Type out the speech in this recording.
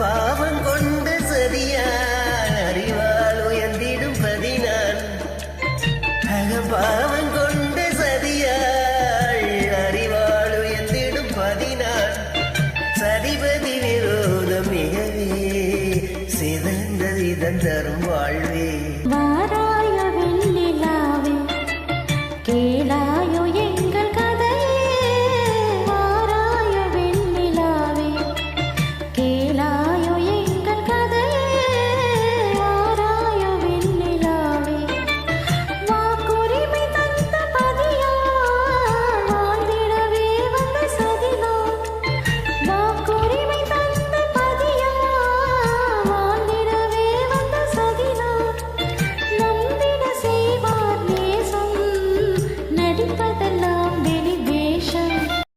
பாவம் கொண்டு சரியான் அறிவால் உயர்ந்திடும் பதினான். அகபாவம் கொண்டு சரியாள் அறிவால் உயர்ந்திடும் பதினான். சரிபதி விரோதம் மிகவே சிதந்தது இதன் தரும் வாழ்வே. வாராய வெள்ளிலாவே கேளா